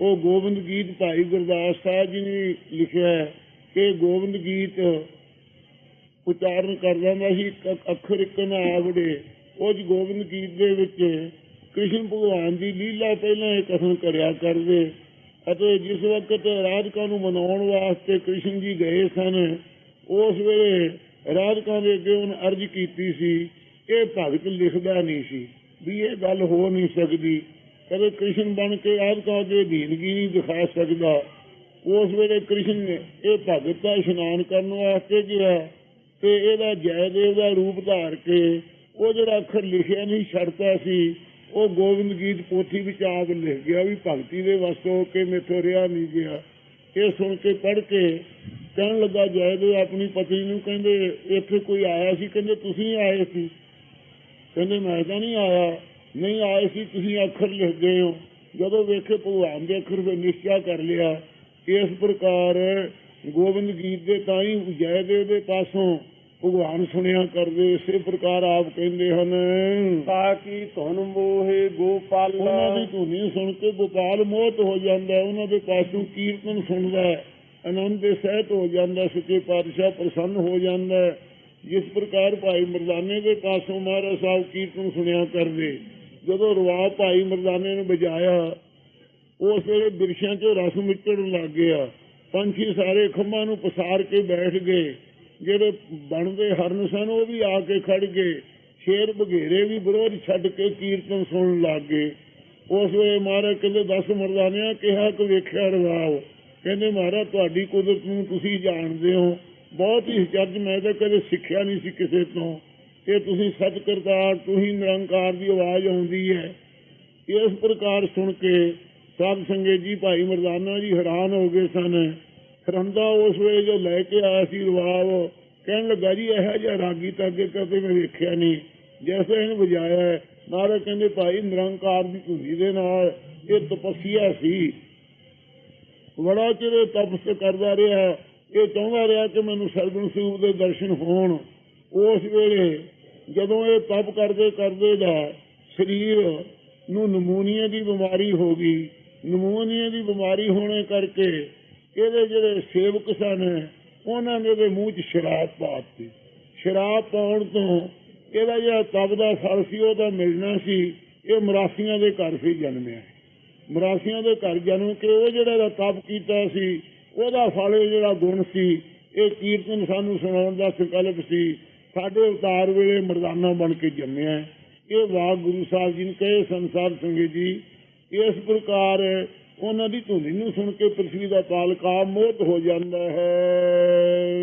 ਉਹ ਗੋਬਿੰਦ ਗੀਤ ਭਾਈ ਗੁਰਦਾਸ ਸਾਹਿਬ ਜੀ ਨੇ ਲਿਖਿਆ ਹੈ ਕਿ ਗੋਬਿੰਦ ਗੀਤ ਉਚਾਰਨ ਕਰਦਾ ਹੁੰਦਾ ਸੀ ਅੱਖਰ ਇੱਕ ਨਾ ਆਵੜੇ। ਉਹ ਜੀ ਗੋਬਿੰਦ ਗੀਤ ਦੇ ਵਿੱਚ ਕ੍ਰਿਸ਼ਨ ਭਗਵਾਨ ਦੀ ਲੀਲਾ ਪਹਿਲਾਂ ਇਹ ਕਥਨ ਕਰਿਆ ਕਰਦੇ ਅਤੇ ਜਿਸ ਵਕਤ ਰਾਧਿਕਾ ਨੂੰ ਮਨਾਉਣ ਵਾਸਤੇ ਕ੍ਰਿਸ਼ਨ ਜੀ ਗਏ ਸਨ, ਉਸ ਵੇਲੇ ਰਾਧਿਕਾ ਦੇ ਅੱਗੇ ਉਹਨੇ ਅਰਜ਼ ਕੀਤੀ ਸੀ ਇਹ ਭਗਤ ਲਿਖਦਾ ਨਹੀਂ ਸੀ, ਵੀ ਇਹ ਗੱਲ ਹੋ ਨਹੀਂ ਸਕਦੀ। ਕਦੇ ਕ੍ਰਿਸ਼ਨ ਬਣ ਕੇ ਰਾਧਿਕਾ ਦੇ ਦੀਨਗੀ ਨਹੀਂ ਦਿਖਾ ਸਕਦਾ। ਉਸ ਵੇਲੇ ਕ੍ਰਿਸ਼ਨ ਨੇ ਇਹ ਭਗਤ ਦਾ ਇਸ਼ਨਾਨ ਕਰਨ ਵਾਸਤੇ ਗਿਆ ਤੇ ਇਹਦਾ ਜੈਦੇਵ ਦਾ ਰੂਪ ਧਾਰ ਕੇ ਉਹ ਜਿਹੜਾ ਅੱਖਰ ਲਿਖਿਆ ਨਹੀਂ ਛੱਡਦਾ ਸੀ ਉਹ ਗੋਬਿੰਦ ਗੀਤ ਪੋਥੀ ਵਿੱਚ ਆਪ ਲਿਖ ਗਿਆ ਵੀ ਭਗਤੀ ਦੇ ਵਸੋਂ ਕੇ ਮੇਥੋਂ ਰਿਹਾ ਨਹੀਂ ਗਿਆ। ਇਹ ਸੁਣ ਕੇ ਪੜ੍ਹ ਕੇ ਕਹਿਣ ਲੱਗਾ ਜੈਦੇਵ ਆਪਣੀ ਪਤਨੀ ਨੂੰ ਕਹਿੰਦੇ, ਇੱਥੇ ਕੋਈ ਆਇਆ ਸੀ? ਕਹਿੰਦੇ, ਤੁਸੀਂ ਆਏ ਸੀ। ਕਹਿੰਦੇ, ਮੈਂ ਤਾਂ ਨਹੀਂ ਆਇਆ। ਨਹੀਂ ਆਏ ਸੀ, ਤੁਸੀਂ ਅੱਖਰ ਲਿਖ ਗਏ ਹੋ। ਜਦੋਂ ਵੇਖੇ ਭਗਵਾਨ ਦੇ ਅੱਖਰ ਫਿਰ ਨਿਸ਼ਚਾ ਕਰ ਲਿਆ। ਇਸ ਪ੍ਰਕਾਰ ਗੋਬਿੰਦ ਗੀਤ ਦੇ ਤਾਂ ਹੀ ਜੈਦੇਵ ਦੇ ਪਾਸੋਂ ਭਗਵਾਨ ਸੁਣਿਆ ਕਰਦੇ ਇਸੇ ਪ੍ਰਕਾਰ ਆਪ ਕਹਿੰਦੇ ਹਨ। ਤਾਕੀ ਧੁਨ ਮੋਹੇ ਗੋਪਾਲਾ। ਉਹਨਾਂ ਦੀ ਧੁਨੀ ਸੁਣ ਕੇ ਗੋਪਾਲ ਮੋਹਤ ਹੋ ਜਾਂਦਾ ਉਹਨਾਂ ਦੇ ਪਾਸੋਂ ਕੀਰਤਨ ਸੁਣਦਾ ਆਨੰਦ ਦੇ ਸਹਿਤ ਹੋ ਜਾਂਦਾ ਸੱਚੇ ਪਾਤਸ਼ਾਹ ਪ੍ਰਸੰਨ ਹੋ ਜਾਂਦਾ। ਜਿਸ ਪ੍ਰਕਾਰ ਭਾਈ ਮਰਦਾਨੇ ਦੇ ਪਾਸੋਂ ਮਹਾਰਾਜ ਸਾਹਿਬ ਕੀਰਤਨ ਸੁਣਿਆ ਕਰਦੇ ਜਦੋਂ ਰਵਾ ਭਾਈ ਮਰਦਾਨੇ ਨੇ ਵਜਾਇਆ ਉਸ ਵੇਲੇ ਬਿਰਸ਼ਾਂ 'ਚੋਂ ਰਸ ਮਿੱਟਣ ਲੱਗ ਗਿਆ। ਪੰਛੀ ਸਾਰੇ ਖੰਭਾਂ ਨੂੰ ਪਸਾਰ ਕੇ ਬੈਠ ਗਏ। ਜਿਹੜੇ ਬਣਦੇ ਹਰਨ ਸਨ, ਉਹ ਵੀ ਆ ਕੇ ਖੜ ਗਏ। ਸ਼ੇਰ ਬਘੇਰੇ ਵੀ ਵਿਰੋਧ ਛੱਡ ਕੇ ਕੀਰਤਨ ਸੁਣਨ ਲੱਗ ਗਏ। ਉਸ ਵੇਲੇ ਮਹਾਰਾਜ ਕਹਿੰਦੇ, ਦਸ ਮਰਦਾਨਿਆਂ, ਕਿਹਾ ਕਿ ਵੇਖਿਆ ਰਵਾਓ। ਕਹਿੰਦੇ, ਮਹਾਰਾਜ, ਤੁਹਾਡੀ ਕੁਦਰਤ ਨੂੰ ਤੁਸੀਂ ਜਾਣਦੇ ਹੋ। ਬਹੁਤ ਹੀ ਚੱਜ ਮੈਂ ਤਾਂ ਕਦੇ ਸਿੱਖਿਆ ਨਹੀਂ ਸੀ ਕਿਸੇ ਤੋਂ। ਇਹ ਤੁਸੀਂ ਸਤ ਕਰਤਾਰ ਤੁਸੀਂ ਨਿਰੰਕਾਰ ਦੀ ਆਵਾਜ਼ ਆਉਂਦੀ ਹੈ। ਇਸ ਪ੍ਰਕਾਰ ਸੁਣ ਕੇ ਸਾਧ ਸੰਗਤ ਜੀ, ਭਾਈ ਮਰਦਾਨਾ ਜੀ ਹੈਰਾਨ ਹੋ ਗਏ ਸਨ। ਰੰਦਾ ਉਸ ਵੇਲੇ ਜੋ ਲੈ ਕੇ ਆਇਆ ਸੀ ਰਵਾਬ, ਕਹਿਣ ਲੱਗਾ ਜੀ, ਇਹੋ ਜਿਹਾ ਰਾਗੀ ਤਾਂ ਅੱਗੇ ਕਦੇ ਮੈਂ ਵੇਖਿਆ ਨਹੀਂ। ਜੈਸੇ ਇਹਨੇ ਵਜਾਇਆ ਹੈ। ਕਹਿੰਦੇ, ਭਾਈ, ਨਿਰੰਕਾਰ ਦੀ ਧੁਨੀ ਦੇ ਨਾਲ ਇਹ ਤਪੱਸਿਆ ਸੀ। ਬੜਾ ਚਿਰ ਤਪਸ ਕਰਦਾ ਰਿਹਾ। ਇਹ ਚਾਹੁੰਦਾ ਰਿਹਾ ਕਿ ਮੈਨੂੰ ਸਰਗੁਣ ਸਰੂਪ ਦੇ ਦਰਸ਼ਨ ਹੋਣ। ਉਸ ਵੇਲੇ ਜਦੋਂ ਇਹ ਤਪ ਕਰਦੇ ਕਰਦੇ ਦਾ ਸਰੀਰ ਨੂੰ ਨਮੂਨੀਆ ਦੀ ਬਿਮਾਰੀ ਹੋ ਗਈ। ਨਮੂਨੀਆ ਦੀ ਬਿਮਾਰੀ ਹੋਣੇ ਕਰਕੇ ਇਹਦੇ ਜਿਹੜੇ ਸੇਵਕ ਸਨ, ਉਹਨਾਂ ਨੇ ਇਹਦੇ ਮੂੰਹ 'ਚ ਸ਼ਰਾਬ ਪਾਤੀ ਸ਼ਰਾਬ ਪਾਉਣ ਤੋਂ ਇਹਦਾ ਜਿਹੜਾ ਤਪ ਦਾ ਫਲ ਸੀ ਉਹ ਮਿਲਣਾ ਸੀ, ਇਹ ਮਰਾਸੀਆਂ ਦੇ ਘਰ ਸੀ ਜਨਮਿਆ। ਮਰਾਸੀਆਂ ਦੇ ਘਰ ਜਨਮ ਕੇ ਉਹ ਜਿਹੜਾ ਤਪ ਕੀਤਾ ਸੀ, ਉਹਦਾ ਫਲ ਜਿਹੜਾ ਗੁਣ ਸੀ, ਇਹ ਕੀਰਤਨ ਸਾਨੂੰ ਸੁਣਾਉਣ ਦਾ ਸੰਕਲਪ ਸੀ। ਸਾਡੇ ਅਵਤਾਰ ਵੇਲੇ ਮਰਦਾਨਾ ਬਣ ਕੇ ਜੰਮਿਆ। ਇਹ ਵਾਕ ਗੁਰੂ ਸਾਹਿਬ ਜੀ ਨੇ ਕਹੇ, ਸੰਸਾਰ ਸੰਗਤ ਜੀ, ਇਸ ਪ੍ਰਕਾਰ ਉਹਨਾਂ ਦੀ ਧੁਨੀ ਨੂੰ ਸੁਣ ਕੇ ਪ੍ਰithvi ਦਾ ਪਾਲਕਾ ਮੋਹਤ ਹੋ ਜਾਂਦਾ ਹੈ।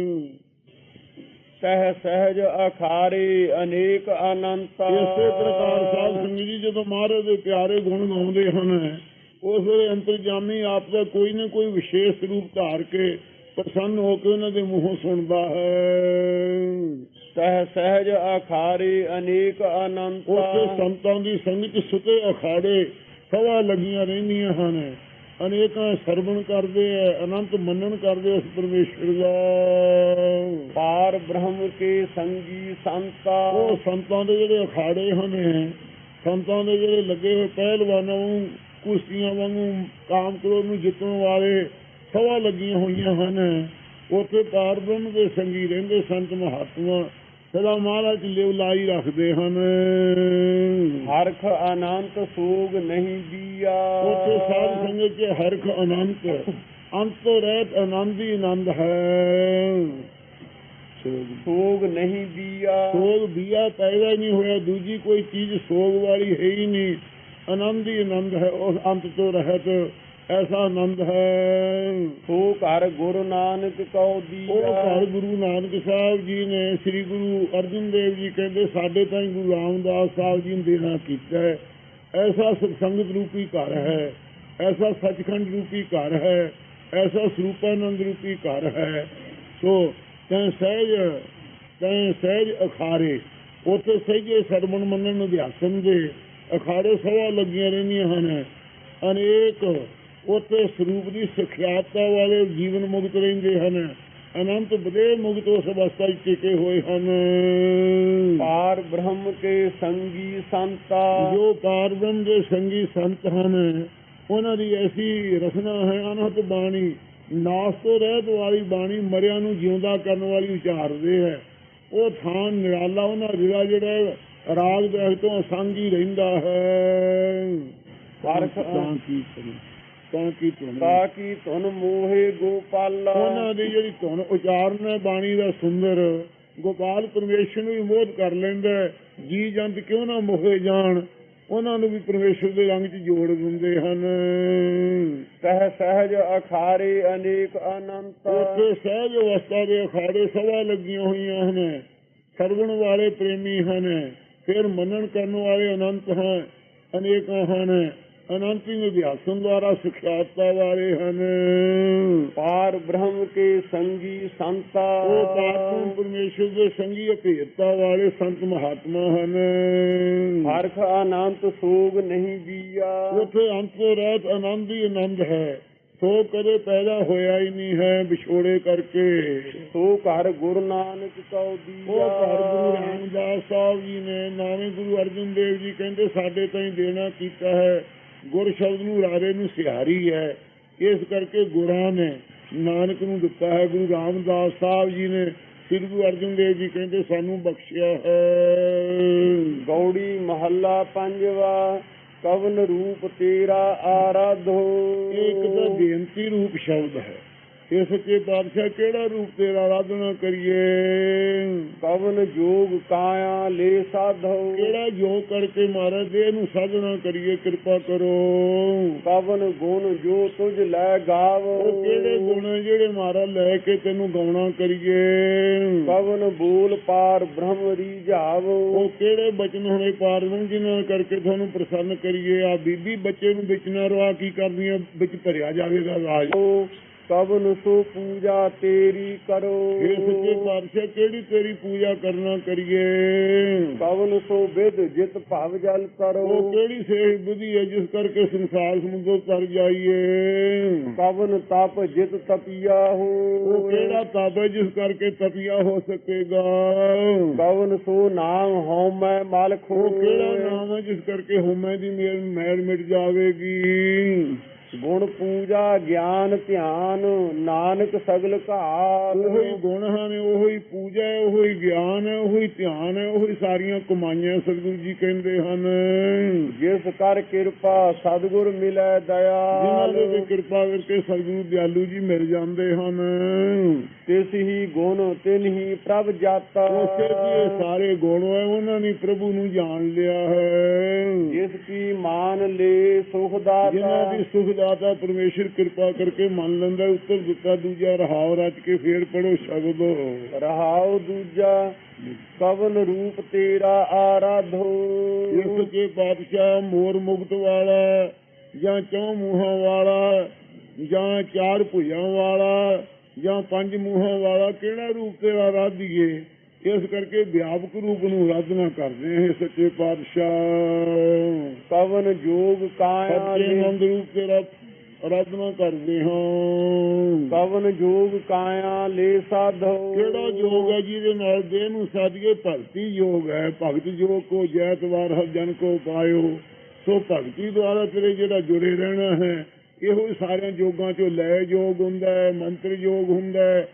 ਸਹਿ ਸਹਿਜ ਅਖਾਰੇ ਅਨੇਕ ਅਨੰਤ ਇਸੇ ਪ੍ਰਕਾਰ ਸਾਧ ਸੰਗਤ ਜੀ ਜਦੋਂ ਮਹਾਰਾਜ ਦੇ ਪਿਆਰੇ ਗੁਣ ਗਾਉਂਦੇ ਹਨ ਉਸ ਵੇਲੇ ਅੰਤਰਜਾਮੀ ਆਪ ਦਾ ਕੋਈ ਨਾ ਕੋਈ ਵਿਸ਼ੇਸ਼ ਰੂਪ ਧਾਰ ਕੇ ਪ੍ਰਸੰਨ ਹੋ ਕੇ ਉਹਨਾਂ ਦੇ ਮੂੰਹੋਂ ਸੁਣਦਾ ਹੈ। ਸਹਿ ਸਹਿਜ ਅਖਾਰੇ ਅਨੇਕ ਅਨੰਤ ਉੱਥੇ ਸੰਤਾਂ ਦੀ ਸੰਗਤ ਸੁਤੇ ਅਖਾੜੇ ਸਵਾ ਲੱਗੀਆਂ ਰਹਿੰਦੀਆਂ ਹਨ। ਅਨੇਕਾਂ ਸਰਵਣ ਕਰਦੇ ਐ ਅਨੰਤ ਮੰਨਣ ਕਰਦੇ ਉਸ ਪਰਮੇਸ਼ਰ ਦਾ। ਪਾਰ ਬ੍ਰਹਮ ਕੇ ਸੰਗੀ ਸੰਤਾ। ਉਹ ਸੰਤਾਂ ਦੇ ਜਿਹੜੇ ਅਖਾੜੇ ਹਨ ਸੰਤਾਂ ਦੇ ਜਿਹੜੇ ਲੱਗੇ ਹੋਏ ਪਹਿਲਵਾਨਾਂ ਨੂੰ ਕੁਸ਼ਤੀਆਂ ਵਾਂਗੂ ਕਾਮ ਕ੍ਰੋਧ ਨੂੰ ਜਿੱਤਣ ਵਾਲੇ ਸਵਾ ਲੱਗੀਆਂ ਹੋਈਆਂ ਹਨ। ਉੱਥੇ ਪਾਰ ਬ੍ਰਹਮ ਦੇ ਸੰਗੀ ਰਹਿੰਦੇ ਸੰਤ ਮਹਾਤਮਾ ਸਦਾ ਮਹਾਰਾਜ ਲਿਵ ਲਾਈ ਰੱਖਦੇ ਹਨ। ਹਰਖ ਅਨੰਤ ਸੋਗ ਨਹੀਂ ਦੀਆ। ਉੱਥੇ ਸਾਧ ਸੰਗਤ ਕੇ ਹਰਖ ਅਨੰਤ ਅੰਤ ਰਹਿਤ ਆਨੰਦ ਆਨੰਦ ਹੈ। ਸੋਗ ਨਹੀਂ ਦੀਆ। ਸੋਗ ਬੀਆ ਪੈਦਾ ਨਹੀਂ ਹੋਇਆ ਦੂਜੀ ਕੋਈ ਚੀਜ਼ ਸੋਗ ਵਾਲੀ ਹੈ ਹੀ ਨਹੀਂ। ਆਨੰਦ ਹੀ ਆਨੰਦ ਹੈ ਉਸ ਅੰਤ ਤੋਂ ਰਹਿਤ ਐਸਾ ਆਨੰਦ ਹੈ। ਸੋ ਘਰ ਗੁਰੂ ਨਾਨਕ ਕਉ ਉਹ ਦੀਆ ਘਰ ਗੁਰੂ ਨਾਨਕ ਸਾਹਿਬ ਜੀ ਨੇ ਸ੍ਰੀ ਗੁਰੂ ਅਰਜਨ ਦੇਵ ਜੀ ਕਹਿੰਦੇ ਸਾਡੇ ਤਾਂ ਗੁਰੂ ਰਾਮਦਾਸ ਸਾਹਿਬ ਜੀ ਨੇ ਦੇਣਾ ਕੀਤਾ ਹੈ। ਐਸਾ ਸਤਸੰਗਤ ਰੂਪੀ ਘਰ ਹੈ। ਐਸਾ ਸੱਚਖੰਡ ਰੂਪੀ ਘਰ ਹੈ। ਐਸਾ ਸਰੂਪਾਨੰਦ ਰੂਪੀ ਘਰ ਹੈ। ਸੋ ਤੈਂ ਸਹਿਜ ਤੈਂ ਸਹਿਜ ਅਖਾਰੇ ਉੱਥੇ ਸਹਿਜੇ ਸਰਮਣ ਮੰਨਣ ਅਧਿਆਸਨ ਦੇ। ਅਖਾੜੇ ਸਵਾ ਲੱਗੀਆਂ ਰਹਿੰਦੀਆਂ ਹਨ। ਅਨੇਕ ਉੱਥੇ ਸਰੂਪ ਦੀ ਸਿਖਿਆਤਾ ਵਾਲੇ ਜੀਵਨ ਮੁਕਤ ਰਹਿੰਦੇ ਹਨ। ਅਨੰਤ ਬਦੇ ਮੁਕਤ ਉਸ ਅਵਸਥਾ ਵਿੱਚ ਟਿਕੇ ਹੋਏ ਹਨ। ਪਾਰ ਬ੍ਰਹਮ ਕੇ ਸੰਗੀ ਸੰਤਾ। ਜੋ ਪਾਰਬ੍ਰਹਮ ਦੇ ਸੰਗੀ ਸੰਤ ਹਨ ਉਹਨਾਂ ਦੀ ਐਸੀ ਰਸਨਾ ਹੈ ਅਨਹਤ ਬਾਣੀ। ਨਾਸ ਤੋਂ ਰਹਿਤ ਵਾਲੀ ਬਾਣੀ ਮਰਿਆਂ ਨੂੰ ਜਿਉਂਦਾ ਕਰਨ ਵਾਲੀ ਉਚਾਰਦੇ ਹੈ। ਉਹ ਥਾਨ ਨਿਰਾਲਾ ਉਹਨਾਂ ਜਿਹੜਾ ਜਿਹੜਾ ਰਾਗ ਦੇ ਤੋਂ ਅਸੰਗ ਹੀ ਰਹਿੰਦਾ ਹੈ। ਹਰਖ ਤਾਂ ਕੀ ਕਰੀ ਤਾਂ ਕੀ ਤੁਮ ਤਾ ਕੀ ਤੁਨ ਮੋਹੇ ਗੋਪਾਲਾ। ਉਹਨਾਂ ਦੀ ਜਿਹੜੀ ਧੁਨ ਉਚਾਰਨ ਹੈ ਬਾਣੀ ਦਾ ਸੁੰਦਰ ਗੋਪਾਲ ਪਰਮੇਸ਼ਰ ਨੂੰ ਵੀ ਮੋਹ ਕਰ ਲੈਂਦਾ। ਜੀ ਜੰਤ ਕਿਉਂ ਨਾ ਮੋਹੇ ਜਾਣ ਉਹਨਾਂ ਨੂੰ ਵੀ ਪਰਮੇਸ਼ਰ ਦੇ ਰੰਗ 'ਚ ਜੋੜ ਦਿੰਦੇ ਹਨ। ਸਹਿ ਸਹਿਜ ਅਖਾਰੇ ਅਨੇਕ ਅਨੰਤ। ਉੱਥੇ ਸਹਿਜ ਅਵਸਥਾ ਦੇ ਅਖਾੜੇ ਸਭਾ ਲੱਗੀਆਂ ਹੋਈਆਂ ਹਨ। ਸਰਵਣ ਵਾਲੇ ਪ੍ਰੇਮੀ ਹਨ। ਫਿਰ ਮੰਨਣ ਕਰਨ ਵਾਲੇ ਅਨੰਤ ਹਨ ਅਨੇਕਾਂ ਹਨ। ਅਨੰਤੀ ਨਿਧਿਆਸਨ ਦੁਆਰਾ ਸਿਖਿਆਤਾ ਵਾਲੇ ਹਨ। ਪਾਰ ਬ੍ਰਹਮ ਕੇ ਸੰਗੀ ਸੰਤਾ। ਉਹ ਪਾਤੂ ਪਰਮੇਸ਼ਰ ਦੇ ਸੰਗੀ ਅਭੇਦਤਾ ਵਾਲੇ ਸੰਤ ਮਹਾਤਮਾ ਹਨ। ਹਰਖ ਅਨੰਤ ਸੋਗ ਨਹੀਂ ਦੀਆ ਉਥੇ ਅੰਤ ਰਹਿਤ ਆਨੰਦ ਹੀ ਆਨੰਦ ਹੈ। ਸੋ ਕਦੇ ਪੈਦਾ ਹੋਇਆ ਹੀ ਨਹੀਂ ਹੈ ਵਿਛੋੜੇ ਕਰਕੇ। ਸੋ ਘਰ ਗੁਰੂ ਨਾਨਕ ਕਉ ਦੀਆ। ਉਹ ਘਰ ਗੁਰੂ ਰਾਮਦਾਸ ਸਾਹਿਬ ਜੀ ਨੇ ਨਾਵੇਂ ਗੁਰੂ ਅਰਜਨ ਦੇਵ ਜੀ ਕਹਿੰਦੇ ਸਾਡੇ ਤਾਂ ਹੀ ਦੇਣਾ ਕੀਤਾ ਹੈ। ਗੁਰ ਸ਼ਬਦ ਨੂੰ ਰਾਰੇ ਨੂੰ ਸਿਹਾਰੀ ਹੈ। ਇਸ ਕਰਕੇ ਗੁਰਾਂ ਨੇ ਨਾਨਕ ਨੂੰ ਦਿੱਤਾ ਹੈ। ਗੁਰੂ ਰਾਮਦਾਸ ਸਾਹਿਬ ਜੀ ਨੇ ਸ੍ਰੀ ਗੁਰੂ ਅਰਜਨ ਦੇਵ ਜੀ ਕਹਿੰਦੇ ਸਾਨੂੰ ਬਖਸ਼ਿਆ ਹੈ। ਗੌੜੀ ਮਹੱਲਾ ਪੰਜਵਾ ਕਵਨ ਰੂਪ ਤੇਰਾ ਆਰਾਧੋ। ਇੱਕ ਤਾਂ ਬੇਨਤੀ ਰੂਪ ਸ਼ਬਦ ਹੈ। ਇਹ ਸੱਚੇ ਪਾਤਸ਼ਾਹ ਕਿਹੜਾ ਰੂਪ ਤੇਰਾ ਆਰਾਧਨਾ ਕਰੀਏ? ਕਵਨ ਜੋਗ ਕਾਇਆ ਲੈ ਸਾਧੋ। ਕਿਹੜਾ ਯੋਗ ਕਰਕੇ ਮਹਾਰਾਜ ਦੇ ਨੂੰ ਸਾਧਨਾ ਕਰੀਏ ਕਿਰਪਾ ਕਰੋ। ਕਵਨ ਗੁਣ ਜੋ ਤੁਝ ਲੈ ਗਾਵੋ। ਕਿਹੜੇ ਗੁਣ ਜਿਹੜੇ ਮਹਾਰਾਜ ਲੈ ਕੇ ਤੈਨੂੰ ਗਾਉਣਾ ਕਰੀਏ? ਕਵਨ ਬੋਲ ਪਾਰ ਬ੍ਰਹਮ ਰੀਝਾਵੋ ਉਹ ਕਿਹੜੇ ਬਚਨ ਹੋਣੇ ਪਾਰਵਨ ਜਿਨ੍ਹਾਂ ਕਰਕੇ ਤੁਹਾਨੂੰ ਪ੍ਰਸੰਨ ਕਰੀਏ? ਆ ਬੀਬੀ ਬੱਚੇ ਨੂੰ ਵਿੱਚ ਨਾ ਰਵਾ ਕੀ ਕਰਨੀ ਹੈ ਵਿੱਚ ਭਰਿਆ ਜਾਵੇਗਾ ਰਾਜ। ਕਵਨ ਸੋ ਪੂਜਾ ਤੇਰੀ ਕਰੋ। ਇਹ ਸੱਚੇ ਪਾਤਸ਼ਾਹ ਕਿਹੜੀ ਤੇਰੀ ਪੂਜਾ ਕਰਨਾ ਕਰੀਏ? ਕਵਨ ਸੋ ਵਿਦ ਜਿਤ ਭਵ ਜਲ ਕਰੋ। ਉਹ ਕਿਹੜੀ ਸੇਖ ਬੁੱਧੀ ਹੈ ਜਿਸ ਕਰਕੇ ਸੰਸਾਰ ਸਮੁੰਦਰ ਤਰ ਜਾਈਏ? ਕਵਨ ਤਪ ਜਿਤ ਤਪੀਆ ਹੋ। ਉਹ ਕਿਹੜਾ ਤਪ ਹੈ ਜਿਸ ਕਰਕੇ ਤਪੀਆ ਹੋ ਸਕੇਗਾ? ਕਵਨ ਸੋ ਨਾਮ ਹਉ ਮੈਂ ਮਾਲਕ ਹੋ ਕਿਹੜਾ ਨਾਮ ਹੈ ਜਿਸ ਕਰਕੇ ਹੋਮੇ ਦੀ ਮੈਲ ਮਿਟ ਜਾਵੇਗੀ? ਗੁਣ ਪੂਜਾ ਗਿਆਨ ਧਿਆਨ ਨਾਨਕ ਸਗਲ ਘਾਲ ਉਹੀ ਗੁਣ ਹਨ ਉਹੀ ਪੂਜਾ ਹੈ ਉਹੀ ਗਿਆਨ ਹੈ ਉਹੀ ਧਿਆਨ ਹੈ ਉਹੀ ਸਾਰੀਆਂ ਕਮਾਈਆਂ ਸਤਿਗੁਰੂ ਜੀ ਕਹਿੰਦੇ ਹਨ। ਜਿਸ ਕਰ ਕਿਰਪਾ ਸਤਿਗੁਰ ਮਿਲੈ ਜਿਨ੍ਹਾਂ ਦਇਆਲ ਦੇ ਕਿਰਪਾ ਕਰਕੇ ਸਤਿਗੁਰੂ ਦਿਆਲੂ ਜੀ ਮਿਲ ਜਾਂਦੇ ਹਨ। ਤਿਸ ਹੀ ਗੁਣ ਤਿਨ ਹੀ ਪ੍ਰਭ ਜਾਤਾ। ਉਸੇ ਇਹ ਸਾਰੇ ਗੁਣ ਹੈ ਉਹਨਾਂ ਨੇ ਪ੍ਰਭੂ ਨੂੰ ਜਾਣ ਲਿਆ ਹੈ। ਜਿਸ ਕੀ ਮਾਨ ਲੈ ਸੁਖ ਦਾਤਾ। ਜਿਨ੍ਹਾਂ ਦੀ ਸੁਖ ਦਾਤਾ ਪਰਮੇਸ਼ਰ ਕਿਰਪਾ ਕਰਕੇ ਮੰਨ ਲੈਂਦਾ ਉੱਤਰ ਦਿੱਤਾ ਦੂਜਾ ਰਹਾਵ ਰਚ ਕੇ ਫੇਰ ਪੜੋ ਸ਼ਬਦ। ਰਹਾਉ ਦੂਜਾ ਕਵਨ ਰੂਪ ਤੇਰਾ ਆਰਾਧੋ। ਇਸ ਕੇ ਪਾਤਸ਼ਾਹ ਮੋਰ ਮੁਕਤ ਵਾਲਾ ਜਾਂ ਚੌ ਮੂੰਹਾਂ ਵਾਲਾ ਜਾਂ ਚਾਰ ਭੁਜਾਂ ਵਾਲਾ ਜਾਂ ਪੰਜ ਮੂੰਹਾਂ ਵਾਲਾ ਕਿਹੜਾ ਰੂਪ ਤੇਰਾ ਰਾਧੀਏ ਇਸ ਕਰਕੇ ਵਿਆਪਕ ਰੂਪ ਨੂੰ ਆਰਾਧਨਾ ਕਰਦੇ ਹਾਂ ਸੱਚੇ ਪਾਤਸ਼ਾਹ। ਕਵਨ ਜੋਗ ਕਾਇਆ ਲੈ ਨੰਦ ਰੂਪ ਤੇਰਾ ਆਰਾਧਨਾ ਕਰਦੇ ਹਾਂ। ਕਵਨ ਜੋਗ ਕਾਇਆ ਲੈ ਸਾਧੋ। ਕਿਹੜਾ ਯੋਗ ਹੈ ਜਿਹਦੇ ਨਾਲ ਦੇਹ ਨੂੰ ਸਾਧੀਏ? ਭਗਤੀ ਯੋਗ ਹੈ। ਭਗਤ ਯੋਗ ਕੋ ਜੈਤਵਾਰ ਹਰ ਜਨ ਕੋ ਪਾਇਓ ਸੋ ਭਗਤੀ ਦੁਆਰਾ ਤੇਰੇ ਜਿਹੜਾ ਜੁੜੇ ਰਹਿਣਾ ਹੈ ਇਹੋ ਹੀ ਸਾਰਿਆਂ ਯੋਗਾਂ ਚੋਂ ਲੈ ਯੋਗ ਹੁੰਦਾ ਹੈ ਮੰਤਰ ਯੋਗ ਹੁੰਦਾ ਹੈ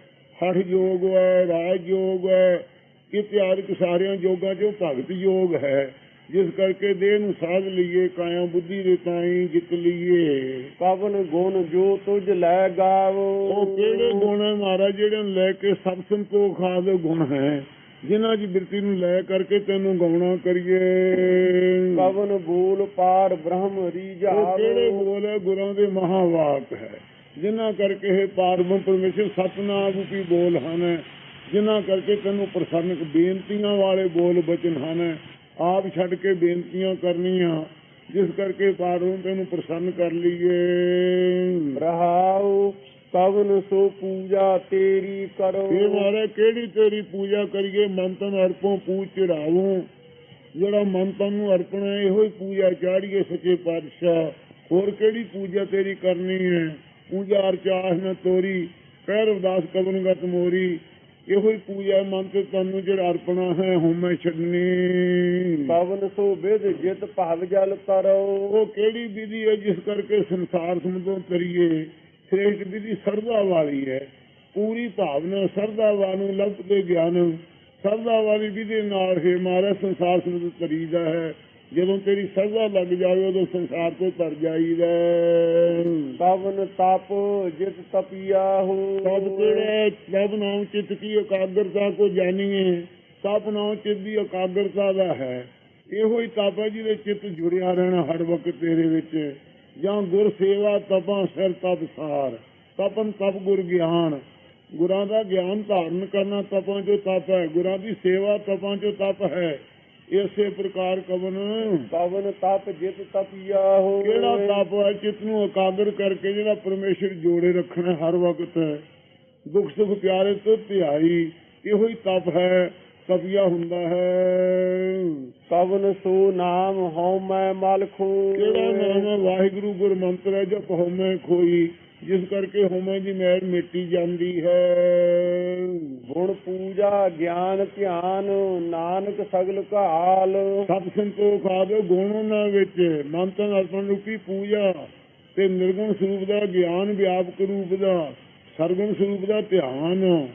ਹਠ ਯੋਗ ਹੈ ਰਾਜ ਯੋਗ ਹੈ ਇਤਿਆਦਿਕ ਸਾਰਿਆਂ ਯੋਗਾਂ ਚੋਂ ਭਗਤ ਯੋਗ ਹੈ। ਜਿਸ ਕਰਕੇ ਦੇਹ ਨੂੰ ਸਾਧ ਲਈਏ ਕਾਇਆ ਬੁੱਧੀ ਦੇ ਤਾਈ ਜਿੱਤ ਲਈਏ। ਕਵਨ ਗੁਣ ਜੋ ਤੁਝ ਲੈ ਗਾਵੋ। ਉਹ ਕਿਹੜੇ ਗੁਣ ਹੈ ਮਹਾਰਾਜ ਜਿਹੜੇ ਲੈ ਕੇ ਸਭ ਸੰਤੋਖ ਆਦਿ ਗੁਣ ਹੈ? ਜਿਨ੍ਹਾਂ ਦੀ ਬਿਰਤੀ ਨੂੰ ਲੈ ਕਰਕੇ ਤੈਨੂੰ ਗਾਉਣਾ ਕਰੀਏ। ਕਵਨ ਬੋਲ ਪਾਰ ਬ੍ਰਹਮ ਉਹ ਰੀਝਾਵੋ ਕਿਹੜੇ ਬੋਲ ਹੈ? ਗੁਰਾਂ ਦੇ ਮਹਾਵਾਕ ਹੈ। ਜਿਨ੍ਹਾਂ ਕਰਕੇ ਇਹ ਪਾਰਬ੍ਰਹਮ ਪਰਮੇਸ਼ਰ ਸਤਨਾਮ ਰੂਪੀ ਬੋਲ ਹਨ। ਜਿਨ੍ਹਾਂ ਕਰਕੇ ਤੈਨੂੰ ਪ੍ਰਸੰਨ ਬੇਨਤੀਆਂ ਵਾਲੇ ਬੋਲ ਬਚਨ ਹਨ। ਆਪ ਛੱਡ ਕੇ ਬੇਨਤੀਆਂ ਕਰਨੀਆਂ ਜਿਸ ਕਰਕੇ ਪਾਰਬ੍ਰਹਮ ਤੈਨੂੰ ਪ੍ਰਸੰਨ ਕਰ ਲਈਏ। ਰਹਾਉ ਕਵਨ ਸੋ ਪੂਜਾ ਤੇਰੀ ਕਰੋ। ਇਹ ਮਾਰੇ ਕਿਹੜੀ ਤੇਰੀ ਪੂਜਾ ਕਰੀਏ? ਮਨ ਤਨ ਅਰਪੋਂ ਪੂਜ ਚੜਾਵੂੰ ਜਿਹੜਾ ਮਨ ਤਨ ਨੂੰ ਅਰਪਣ ਇਹੋ ਹੀ ਪੂਜਾ ਚਾੜੀਏ ਸੱਚੇ ਪਾਤਸ਼ਾਹ। ਹੋਰ ਕਿਹੜੀ ਪੂਜਾ ਤੇਰੀ ਕਰਨੀ ਹੈ? ਪੂਜਾ ਅਰਚਾਸ ਨ ਤੋਰੀ ਕਹਿ ਰਵਦਾਸ ਕਵਨਗਤ ਮੋਰੀ। ਇਹੋ ਹੀ ਪੂਜਾ ਮਨ ਤੇ ਤਨ ਨੂੰ ਜਿਹੜਾ ਅਰਪਣਾ ਹੈ ਹਉਮੈ ਛੱਡਣੀ। ਕਵਨ ਸੋ ਵਿਦ ਜਿਤ ਭਵ ਜਲ ਕਰੋ ਉਹ ਕਿਹੜੀ ਵਿਧੀ ਹੈ ਜਿਸ ਕਰਕੇ ਸੰਸਾਰ ਸਮੁੰਦਰ ਤਰੀਏ? ਸ੍ਰੇਸ਼ਟ ਵਿਧੀ ਸਰਦਾ ਵਾਲੀ ਹੈ। ਪੂਰੀ ਭਾਵਨਾ ਸਰਦਾ ਵਾਨੂੰ ਲੱਭ ਕੇ ਗਿਆਨ। ਸਰਦਾ ਵਾਲੀ ਵਿਧੀ ਨਾਲ ਹੀ ਮਾਰਾ ਸੰਸਾਰ ਸਮੁੰਦਰ ਤਰੀਦਾ ਹੈ। ਜਦੋਂ ਤੇਰੀ ਸਰਦਾ ਲੱਗ ਜਾਵੇ ਉਦੋਂ ਸੰਸਾਰ ਤੋਂ ਤਰ ਜਾਈਦਾ। ਕਵਨ ਤਪ ਜਿਤ ਤਪੀਆ ਹੋ। ਤਬ ਕਿਹੜੇ ਤਬ ਨਾਮ ਚਿੱਤ ਕੀ ਇਕਾਗਰਤਾ ਕੋ ਜਾਣੀਏ ਤਪ ਨਾਮ ਚਿੱਤ ਦੀ ਇਕਾਗਰਤਾ ਦਾ ਹੈ। ਇਹੋ ਹੀ ਤਪ ਹੈ ਜਿਹਦੇ ਚਿੱਤ ਜੁੜਿਆ ਰਹਿਣਾ ਹਰ ਵਕਤ ਤੇਰੇ ਵਿੱਚ। ਜਾਂ ਗੁਰ ਸੇਵਾ ਤਪਾਂ ਸਿਰ ਤਪ ਸਾਰ। ਤਪਨ ਤਪ ਗੁਰ ਗਿਆਨ। ਗੁਰਾਂ ਦਾ ਗਿਆਨ ਧਾਰਨ ਕਰਨਾ ਤਪਾਂ ਚੋਂ ਤਪ ਹੈ। ਗੁਰਾਂ ਦੀ ਸੇਵਾ ਤਪਾਂ ਚੋਂ ਤਪ ਹੈ। ਇਸੇ ਪ੍ਰਕਾਰ ਕਵਨ। ਕਵਨ ਤਪ ਜਿਤ ਤਪੀਆ ਹੋ ਕਿਹੜਾ ਤਪ ਹੈ? ਚਿੱਤ ਨੂੰ ਇਕਾਗਰ ਕਰਕੇ ਜਿਹੜਾ ਪਰਮੇਸ਼ਰ ਜੋੜੇ ਰੱਖਣਾ ਹਰ ਵਕਤ। ਦੁੱਖ ਸੁੱਖ ਪਿਆਰੇ ਤੋਂ ਧਿਆਈ ਇਹੋ ਹੀ ਤਪ ਹੈ ਤਪਿਆ ਹੁੰਦਾ ਹੈ। ਕਵਨ ਸੋ ਨਾਮ ਹਉ ਮੈਂ ਮਲਖੋ। ਕਿਹੜਾ ਨਾਮ ਵਾਹਿਗੁਰੂ ਗੁਰ ਮੰਤਰ ਹੈ ਜੋ ਹਉਮੈ ਖੋਈ। ਜਿਸ ਕਰਕੇ ਹਉਮੈ ਦੀ ਮੈਲ ਮਿਟੀ ਜਾਂਦੀ ਹੈ। ਗੁਣ ਪੂਜਾ, ਗਿਆਨ, ਧਿਆਨ, ਨਾਨਕ ਸਗਲ ਘਾਲ। ਸਤ ਸੰਤੋਖ ਆਦਿ ਗੁਣ ਨਾ ਵਿੱਚ। ਮੰਤਨ ਅਰਪਣ ਰੂਪੀ ਪੂਜਾ ਤੇ ਨਿਰਗੁਣ ਸਰੂਪ ਦਾ ਗਿਆਨ ਵਿਆਪਕ ਰੂਪ ਦਾ, ਸਰਗੁਣ ਸਰੂਪ ਦਾ ਧਿਆਨ।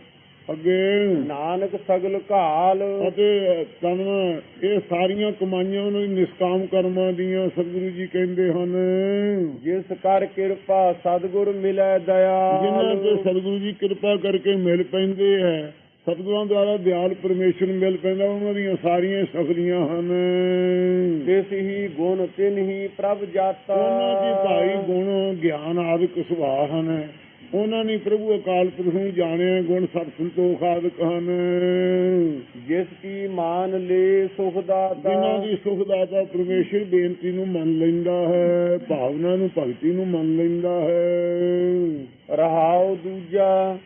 ਅੱਗੇ ਨਾਨਕ ਸਗਲ ਘਾਲ। ਅਤੇ ਤਨ ਇਹ ਸਾਰੀਆਂ ਕਮਾਈਆਂ ਦੀ ਨਿਸ਼ਕਾਮ ਕਰਮਾਂ ਦੀਆਂ ਸਤਿਗੁਰੂ ਜੀ ਕਹਿੰਦੇ ਹਨ। ਜਿਸ ਕਰ ਕਿਰਪਾ ਸਤਿਗੁਰ ਮਿਲੈ ਜਿਨ੍ਹਾਂ ਤੇ ਦਇਆ ਸਤਿਗੁਰੂ ਜੀ ਕਿਰਪਾ ਕਰਕੇ ਮਿਲ ਪੈਂਦੇ ਹੈ ਸਤਿਗੁਰਾਂ ਦੁਆਰਾ ਦਿਆਲ ਪਰਮੇਸ਼ਰ ਨੂੰ ਮਿਲ ਪੈਂਦਾ ਉਹਨਾਂ ਦੀਆਂ ਸਾਰੀਆਂ ਸ਼ਕਤੀਆਂ ਹਨ। ਤਿਸ ਹੀ ਗੁਣ ਤਿਨ ਹੀ ਪ੍ਰਭ ਜਾਤਾ। ਉਹਨਾਂ ਦੀ ਭਾਈ ਗੁਣ ਗਿਆਨ ਆਦਿਕ ਸੁਭਾਅ ਹਨ। ਉਹਨਾਂ ਨੇ ਪ੍ਰਭੂ ਅਕਾਲ ਪੁਰਖ ਨੂੰ ਜਾਣਿਆ ਗੁਣ ਸਤ ਸੰਤੋਖ ਆਦਿਕ ਹਨ। ਜਿਸ ਕੀ ਮਾਨ ਲੇ ਸੁਖ ਦਾਤਾ। ਜਿਨ੍ਹਾਂ ਦੀ ਸੁਖ ਦਾਤਾ ਪਰਮੇਸ਼ਰ ਬੇਨਤੀ ਨੂੰ ਮੰਨ ਲੈਂਦਾ ਹੈ ਭਾਵਨਾ ਨੂੰ ਭਗਤੀ ਨੂੰ ਮੰਨ ਲੈਂਦਾ ਹੈ। ਰਹਾਉ ਦੂਜਾ।